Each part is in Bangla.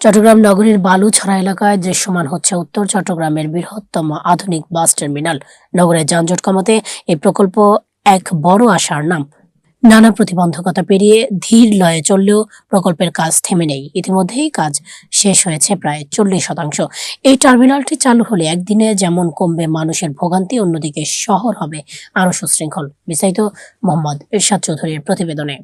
চট্টগ্রাম নগরীর বালুছড়া এলাকায় দৃশ্যমান হচ্ছে উত্তর চট্টগ্রামের বৃহত্তম আধুনিক বাস টার্মিনাল। নগরের যানজট কমাতে এই প্রকল্প এক বড় আশার নাম। নানা প্রতিবন্ধকতা পেরিয়ে ধীর লয়ে চললেও প্রকল্পের কাজ থেমে নেই। ইতিমধ্যেই কাজ শেষ হয়েছে প্রায় চল্লিশ শতাংশ। এই টার্মিনালটি চালু হলে একদিনে যেমন কমবে মানুষের ভোগান্তি, অন্যদিকে শহর হবে আরও সুশৃঙ্খল। বিস্তারিত মোহাম্মদ ইরশাদ চৌধুরীর প্রতিবেদনে।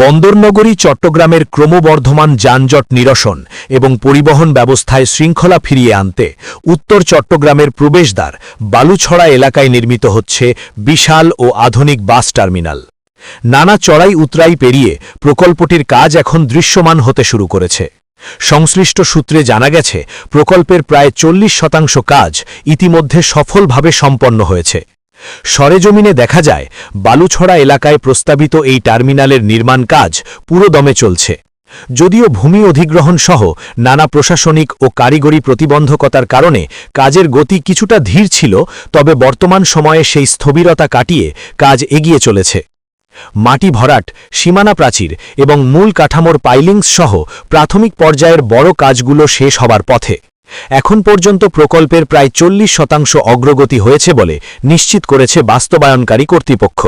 বন্দরনগরী, চট্টগ্রামের ক্রমবর্ধমান যানজট নিরসন এবং পরিবহন ব্যবস্থায় শৃঙ্খলা ফিরিয়ে আনতে উত্তর চট্টগ্রামের প্রবেশদ্বার বালুছড়া এলাকায় নির্মিত হচ্ছে বিশাল ও আধুনিক বাস টার্মিনাল। নানা চড়াই উতরাই পেরিয়ে প্রকল্পটির কাজ এখন দৃশ্যমান হতে শুরু করেছে। সংশ্লিষ্ট সূত্রে জানা গেছে, প্রকল্পের প্রায় চল্লিশ শতাংশ কাজ ইতিমধ্যে সফলভাবে সম্পন্ন হয়েছে। সরেজমিনে দেখা যায়, বালুছড়া এলাকায় প্রস্তাবিত এই টার্মিনালের নির্মাণ কাজ পুরোদমে চলছে। যদিও ভূমি অধিগ্রহণ সহ নানা প্রশাসনিক ও কারিগরি প্রতিবন্ধকতার কারণে কাজের গতি কিছুটা ধীর ছিল, তবে বর্তমান সময়ে সেই স্থবিরতা কাটিয়ে কাজ এগিয়ে চলেছে। মাটি ভরাট, সীমানা প্রাচীর এবং মূল কাঠামোর পাইলিংস সহ প্রাথমিক পর্যায়ের বড় কাজগুলো শেষ হবার পথে। এখন পর্যন্ত প্রকল্পের প্রায় চল্লিশ শতাংশ অগ্রগতি হয়েছে বলে নিশ্চিত করেছে বাস্তবায়নকারী কর্তৃপক্ষ।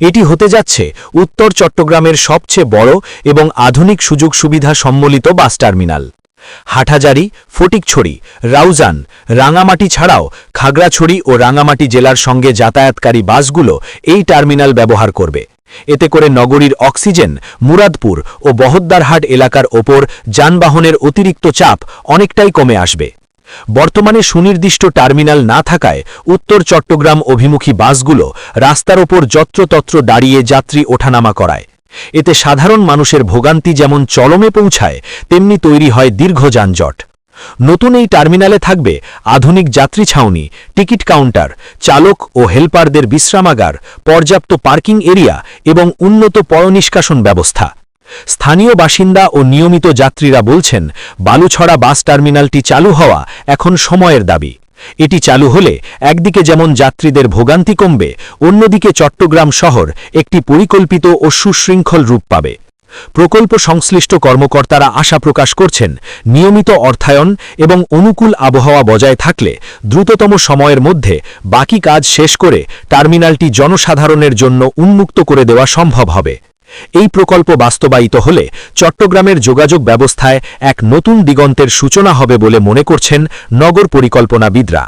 এটি হতে যাচ্ছে উত্তর চট্টগ্রামের সবচেয়ে বড় এবং আধুনিক সুযোগ সুবিধা সম্মিলিত বাস টার্মিনাল। হাটাজারি ফটিকছড়ি, রাউজান, রাঙামাটি ছাড়াও খাগড়াছড়ি ও রাঙামাটি জেলার সঙ্গে যাতায়াতকারী বাসগুলো এই টার্মিনাল ব্যবহার করবে। এতে করে নগরীর অক্সিজেন, মুরাদপুর ও বহদ্দারহাট এলাকার ওপর যানবাহনের অতিরিক্ত চাপ অনেকটাই কমে আসবে। বর্তমানে সুনির্দিষ্ট টার্মিনাল না থাকায় উত্তর চট্টগ্রাম অভিমুখী বাসগুলো রাস্তার ওপর যত্রতত্র দাঁড়িয়ে যাত্রী ওঠানামা করায়। এতে সাধারণ মানুষের ভোগান্তি যেমন চলমে পৌঁছায়, তেমনি তৈরি হয় দীর্ঘ যানজট। নতুন এই টার্মিনালে থাকবে আধুনিক যাত্রী ছাউনি, টিকিট কাউন্টার, চালক ও হেলপারদের বিশ্রামাগার, পর্যাপ্ত পার্কিং এরিয়া এবং উন্নত পয়নিষ্কাশন ব্যবস্থা। স্থানীয় বাসিন্দা ও নিয়মিত যাত্রীরা বলছেন, বালুছড়া বাস টার্মিনালটি চালু হওয়া এখন সময়ের দাবি। এটি চালু হলে একদিকে যেমন যাত্রীদের ভোগান্তি কমবে, অন্যদিকে চট্টগ্রাম শহর একটি পরিকল্পিত ও সুশৃঙ্খল রূপ পাবে। প্রকল্প সংশ্লিষ্ট কর্মকর্তারা আশা প্রকাশ করছেন, নিয়মিত অর্থায়ন এবং অনুকূল আবহাওয়া বজায় থাকলে দ্রুততম সময়ের মধ্যে বাকি কাজ শেষ করে টার্মিনালটি জনসাধারণের জন্য উন্মুক্ত করে দেওয়া সম্ভব হবে। এই প্রকল্প বাস্তবায়িত হলে চট্টগ্রামের যোগাযোগ ব্যবস্থায় এক নতুন দিগন্তের সূচনা হবে বলে মনে করছেন নগর পরিকল্পনাবিদরা।